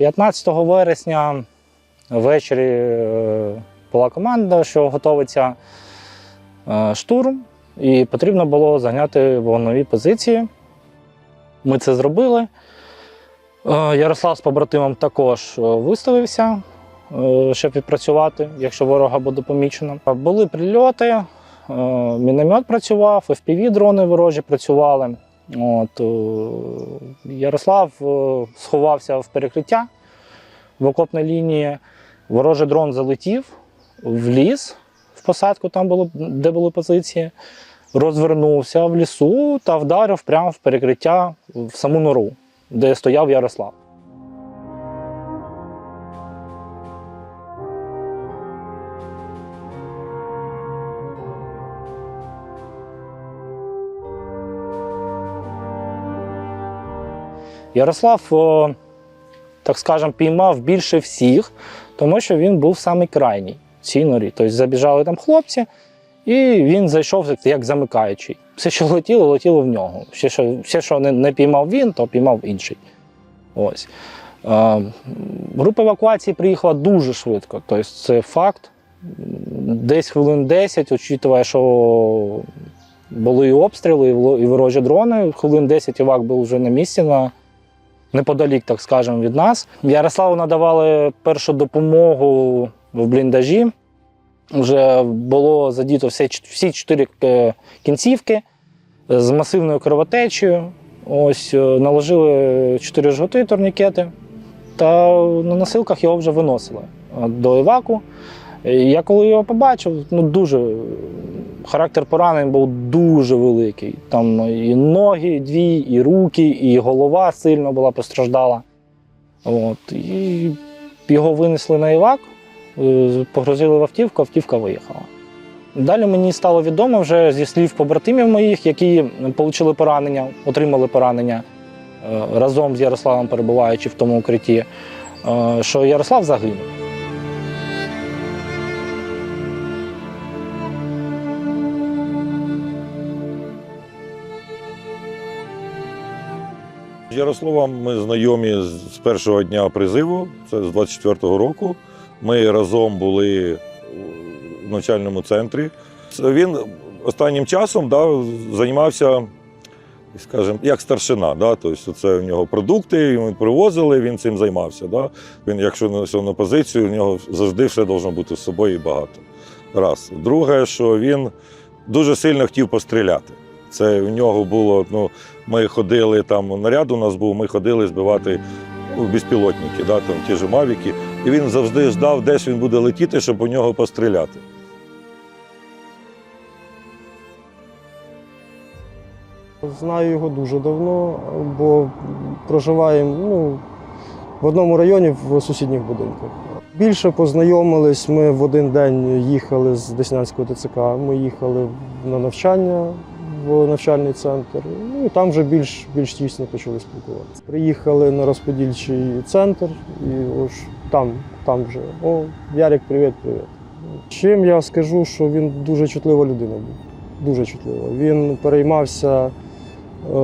15 вересня ввечері е, була команда, що готується е, штурм, і потрібно було зайняти вогнові позиції. Ми це зробили. Е, Ярослав з побратимом також виставився, щоб відпрацювати, якщо ворога буде помічено. Були прильоти, міномет працював, FPV-дрони ворожі працювали. От, е, Ярослав е, сховався в перекриття в окопній лінії. Ворожий дрон залетів в ліс, в посадку, там було, де були позиції, розвернувся в лісу та вдарив прямо в перекриття в саму нору, де стояв Ярослав. Ярослав, так скажемо, піймав більше всіх, тому що він був самий крайній в цій норі. Тобто забіжали там хлопці, і він зайшов як замикаючий. Все, що летіло, летіло в нього. Все, що, все, що не, не піймав він, то піймав інший. Ось. Е, група евакуації приїхала дуже швидко. Тобто це факт. Десь хвилин 10, очікує, що були і обстріли, і ворожі дрони. Хвилин 10 івак був вже на місці, на, неподалік, так скажемо, від нас. Ярославу надавали першу допомогу в бліндажі. Вже було задіто всі, чотири е, кінцівки з масивною кровотечею. Ось е, наложили чотири жгути турнікети, та на носилках його вже виносили до іваку. Я коли його побачив, ну дуже характер поранень був дуже великий. Там і ноги дві, і руки, і голова сильно була постраждала. От, і його винесли на івак, е, погрузили в автівку, автівка виїхала. Далі мені стало відомо вже зі слів побратимів моїх, які отримали поранення, отримали поранення е, разом з Ярославом, перебуваючи в тому укритті, е, що Ярослав загинув. З Ярославом ми знайомі з першого дня призиву, це з 24-го року. Ми разом були в навчальному центрі. Він останнім часом да, займався, скажімо, як старшина. Да? Тобто це у нього продукти, йому привозили, він цим займався. Да? Він, якщо не йшов на позицію, у нього завжди все должно бути з собою і багато. Раз. Друге, що він дуже сильно хотів постріляти. Це у нього було, ну, ми ходили там, наряд у нас був, ми ходили збивати ну, безпілотники, да, там ті ж мавіки. І він завжди ждав, десь він буде летіти, щоб у нього постріляти. Знаю його дуже давно, бо проживаємо ну, в одному районі в сусідніх будинках. Більше познайомились. Ми в один день їхали з Деснянського ТЦК. Ми їхали на навчання в навчальний центр. Ну і там вже більш, більш тісно почали спілкуватися. Приїхали на розподільчий центр, і ось там, там вже. О, Ярик, привіт, привіт. Чим я скажу, що він дуже чутлива людина був. Дуже чутлива. Він переймався е,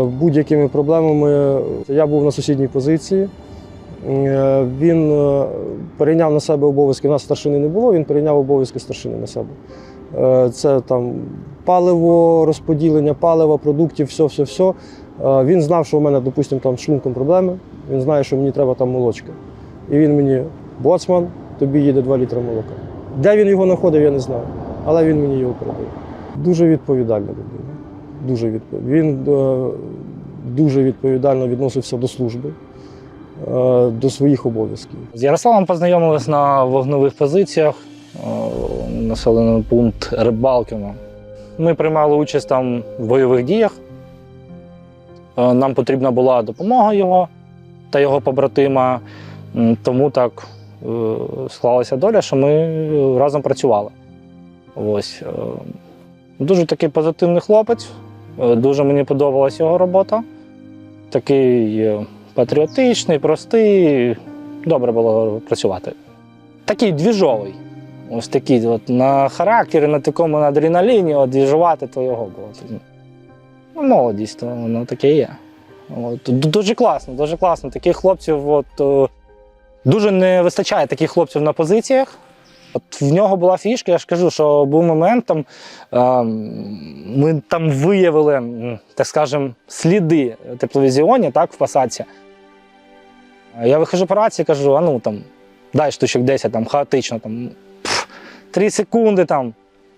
будь-якими проблемами. Я був на сусідній позиції. Е, Він е, перейняв на себе обов'язки. У нас старшини не було, він перейняв обов'язки старшини на себе. Е, Це там паливо, розподілення палива, продуктів, все, все, все. Він знав, що у мене, допустимо, там з шлунком проблеми. Він знає, що мені треба там молочка. І він мені, боцман, тобі їде 2 літри молока. Де він його знаходив, я не знаю. Але він мені його передав. Дуже відповідальна людина. Дуже відпов... Він е, дуже відповідально відносився до служби, е, до своїх обов'язків. З Ярославом познайомились на вогневих позиціях, населений пункт Рибалкино. Ми приймали участь там в бойових діях. Е, Нам потрібна була допомога його та його побратима, тому так е, склалася доля, що ми е, разом працювали. Ось. Дуже такий позитивний хлопець, дуже мені подобалась його робота. Такий патріотичний, простий, добре було працювати. Такий двіжовий. Ось такий от на характері, на такому на адреналіні, от двіжувати, то його було. Ну, молодість, то воно таке є. От, дуже класно, дуже класно. Таких хлопців, от, Дуже не вистачає таких хлопців на позиціях. От в нього була фішка, я ж кажу, що був момент, там, ми там виявили, так скажемо, сліди тепловізіоні так, в посадці. Я виходжу по рації, кажу, а ну там, дай штучок 10, там, хаотично, там, 3 секунди там.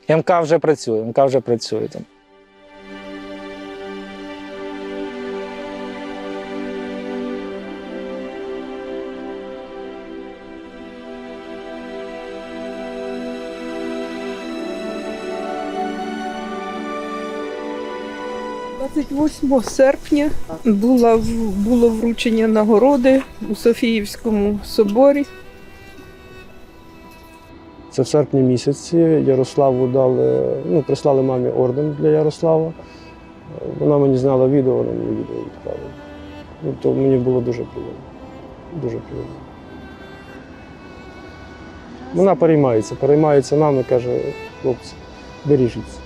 МК вже працює, МК вже працює. Там. – 28 серпня була, в- було вручення нагороди у Софіївському соборі. Це в серпні місяці Ярославу дали, ну, прислали мамі орден для Ярослава. Вона мені зняла відео, вона мені відео відправила. Ну, то мені було дуже приємно. Дуже приємно. Вона переймається, переймається нами, каже, хлопці, бережіться.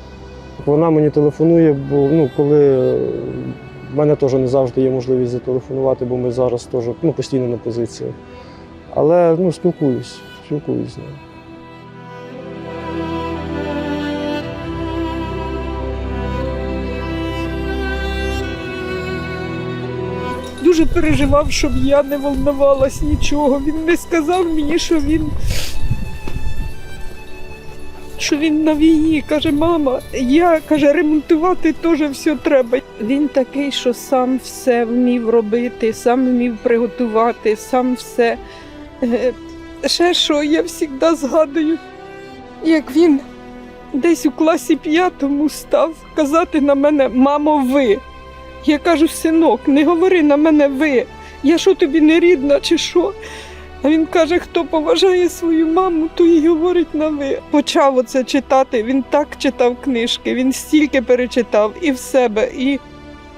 Вона мені телефонує, бо ну, коли е, в мене теж не завжди є можливість зателефонувати, бо ми зараз теж ну, постійно на позиціях. Але ну, спілкуюсь, спілкуюсь з нею. Дуже переживав, щоб я не волнувалась нічого. Він не сказав мені, що він. Що він на війні, каже, мама, я каже, ремонтувати теж все треба. Він такий, що сам все вмів робити, сам вмів приготувати, сам все. Е, Ще що я завжди згадую, як він десь у класі п'ятому став казати на мене Мамо, ви. Я кажу, синок, не говори на мене ви. Я що тобі не рідна чи що? А він каже, хто поважає свою маму, то і говорить на ви. Почав оце читати. Він так читав книжки, він стільки перечитав і в себе, і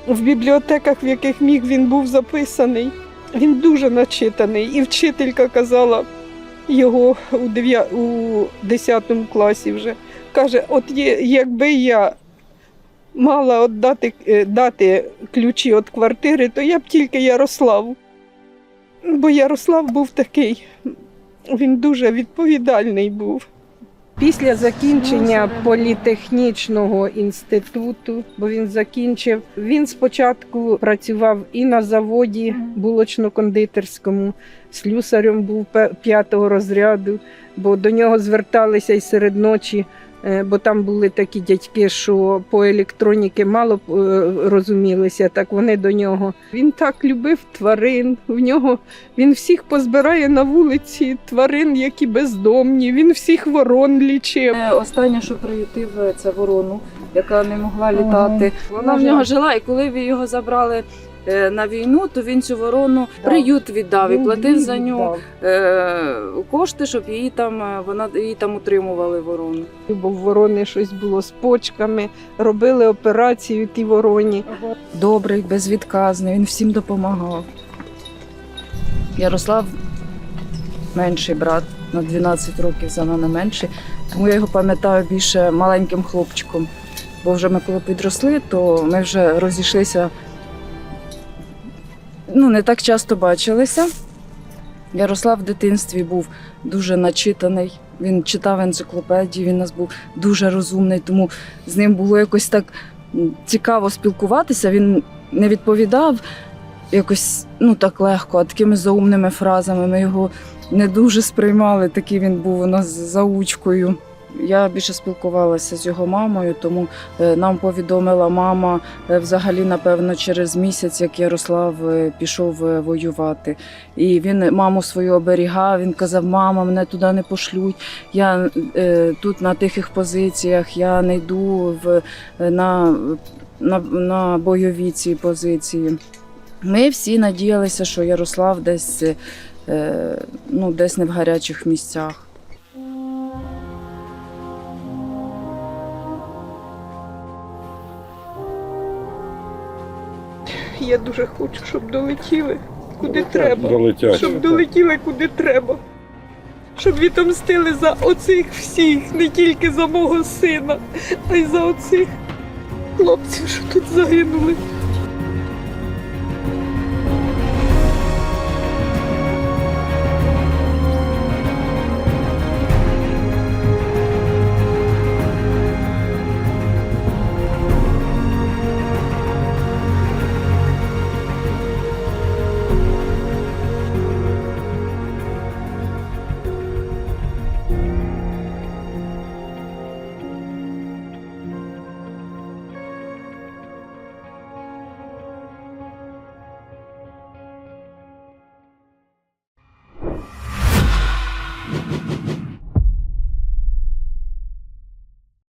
в бібліотеках, в яких міг він був записаний. Він дуже начитаний. І вчителька казала його у 9, у 10 класі вже. Каже, от є, якби я мала віддати, е, дати ключі від квартири, то я б тільки Ярославу. Бо Ярослав був такий, він дуже відповідальний був. Після закінчення політехнічного інституту, бо він закінчив, він спочатку працював і на заводі булочно-кондитерському, слюсарем був п'ятого розряду, бо до нього зверталися й серед ночі бо там були такі дядьки, що по електроніки мало е, розумілися, так вони до нього. Він так любив тварин. В нього він всіх позбирає на вулиці тварин, які бездомні. Він всіх ворон лічив. Е, Останнє, що приютив, е, це ворону, яка не могла літати. Вона в нього жила, і коли ви його забрали е, на війну, то він цю ворону приют віддав і платив за нього е, кошти, щоб її там е, вона її там утримували ворону. Бо в ворони щось було з почками, робили операцію ті вороні. Добрий, безвідказний, він всім допомагав. Ярослав менший брат на 12 років за мене менший, тому я його пам'ятаю більше маленьким хлопчиком. Бо вже ми коли підросли, то ми вже розійшлися. Ну, не так часто бачилися. Ярослав в дитинстві був дуже начитаний. Він читав енциклопедії, він у нас був дуже розумний, тому з ним було якось так цікаво спілкуватися. Він не відповідав якось ну так легко, а такими заумними фразами. Ми його не дуже сприймали. Такий він був у нас заучкою. Я більше спілкувалася з його мамою, тому е, нам повідомила мама е, взагалі, напевно, через місяць, як Ярослав е, пішов воювати. І він маму свою оберігав. Він казав: Мама, мене туди не пошлють. Я тут на тихих позиціях, я не йду в, на, на, на бойові ці позиції. Ми всі надіялися, що Ярослав десь, ну, десь не в гарячих місцях. Я дуже хочу, щоб долетіли куди треба. Долетять. щоб долетіли куди треба. Щоб відомстили за оцих всіх, не тільки за мого сина, а й за оцих хлопців, що тут загинули.